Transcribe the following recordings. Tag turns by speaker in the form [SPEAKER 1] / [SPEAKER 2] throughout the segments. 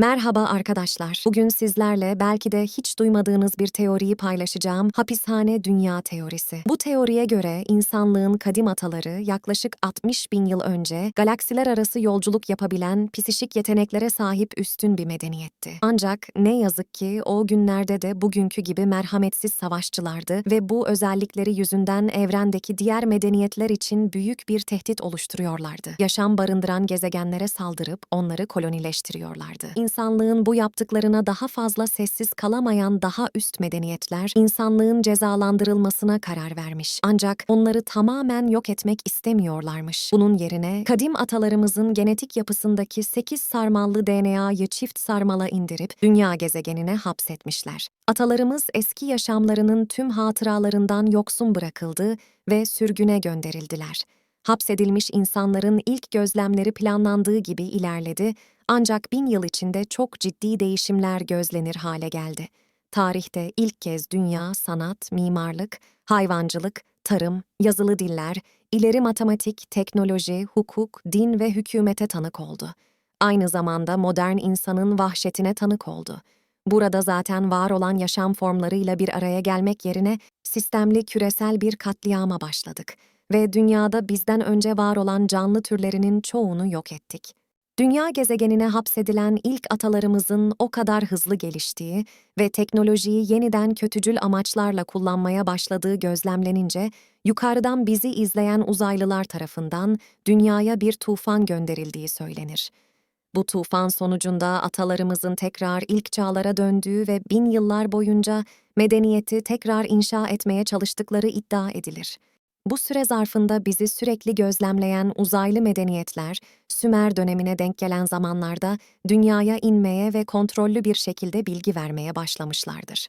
[SPEAKER 1] Merhaba arkadaşlar. Bugün sizlerle belki de hiç duymadığınız bir teoriyi paylaşacağım. Hapishane dünya teorisi. Bu teoriye göre insanlığın kadim ataları yaklaşık 60 bin yıl önce galaksiler arası yolculuk yapabilen psişik yeteneklere sahip üstün bir medeniyetti. Ancak ne yazık ki o günlerde de bugünkü gibi merhametsiz savaşçılardı ve bu özellikleri yüzünden evrendeki diğer medeniyetler için büyük bir tehdit oluşturuyorlardı. Yaşam barındıran gezegenlere saldırıp onları kolonileştiriyorlardı. İnsanlığın bu yaptıklarına daha fazla sessiz kalamayan daha üst medeniyetler, insanlığın cezalandırılmasına karar vermiş. Ancak onları tamamen yok etmek istemiyorlarmış. Bunun yerine kadim atalarımızın genetik yapısındaki 8 sarmallı DNA'yı çift sarmala indirip dünya gezegenine hapsetmişler. Atalarımız eski yaşamlarının tüm hatıralarından yoksun bırakıldı ve sürgüne gönderildiler. Hapsedilmiş insanların ilk gözlemleri planlandığı gibi ilerledi ancak bin yıl içinde çok ciddi değişimler gözlenir hale geldi. Tarihte ilk kez dünya, sanat, mimarlık, hayvancılık, tarım, yazılı diller, ileri matematik, teknoloji, hukuk, din ve hükümete tanık oldu. Aynı zamanda modern insanın vahşetine tanık oldu. Burada zaten var olan yaşam formlarıyla bir araya gelmek yerine sistemli küresel bir katliama başladık ve dünyada bizden önce var olan canlı türlerinin çoğunu yok ettik. Dünya gezegenine hapsedilen ilk atalarımızın o kadar hızlı geliştiği ve teknolojiyi yeniden kötücül amaçlarla kullanmaya başladığı gözlemlenince, yukarıdan bizi izleyen uzaylılar tarafından dünyaya bir tufan gönderildiği söylenir. Bu tufan sonucunda atalarımızın tekrar ilk çağlara döndüğü ve bin yıllar boyunca medeniyeti tekrar inşa etmeye çalıştıkları iddia edilir. Bu süre zarfında bizi sürekli gözlemleyen uzaylı medeniyetler, Sümer dönemine denk gelen zamanlarda dünyaya inmeye ve kontrollü bir şekilde bilgi vermeye başlamışlardır.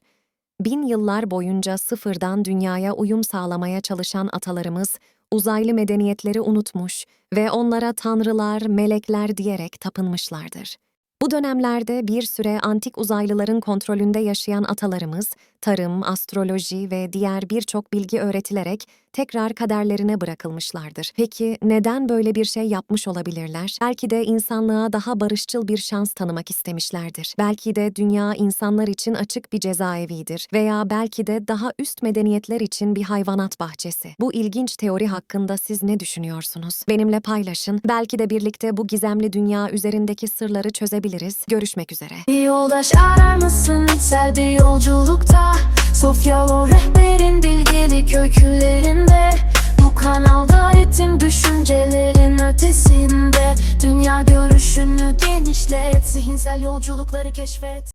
[SPEAKER 1] Bin yıllar boyunca sıfırdan dünyaya uyum sağlamaya çalışan atalarımız, uzaylı medeniyetleri unutmuş ve onlara tanrılar, melekler diyerek tapınmışlardır. Bu dönemlerde bir süre antik uzaylıların kontrolünde yaşayan atalarımız, tarım, astroloji ve diğer birçok bilgi öğretilerek tekrar kaderlerine bırakılmışlardır. Peki neden böyle bir şey yapmış olabilirler? Belki de insanlığa daha barışçıl bir şans tanımak istemişlerdir. Belki de dünya insanlar için açık bir cezaevidir veya belki de daha üst medeniyetler için bir hayvanat bahçesi. Bu ilginç teori hakkında siz ne düşünüyorsunuz? Benimle paylaşın. Belki de birlikte bu gizemli dünya üzerindeki sırları çözebiliriz. Görüşmek üzere.
[SPEAKER 2] Bir yoldaş arar mısın içsel bir yolculukta Sofya rehberin bilgelik öykülerinde Bu kanalda etin düşüncelerin ötesinde. Dünya görüşünü genişlet Zihinsel yolculukları keşfet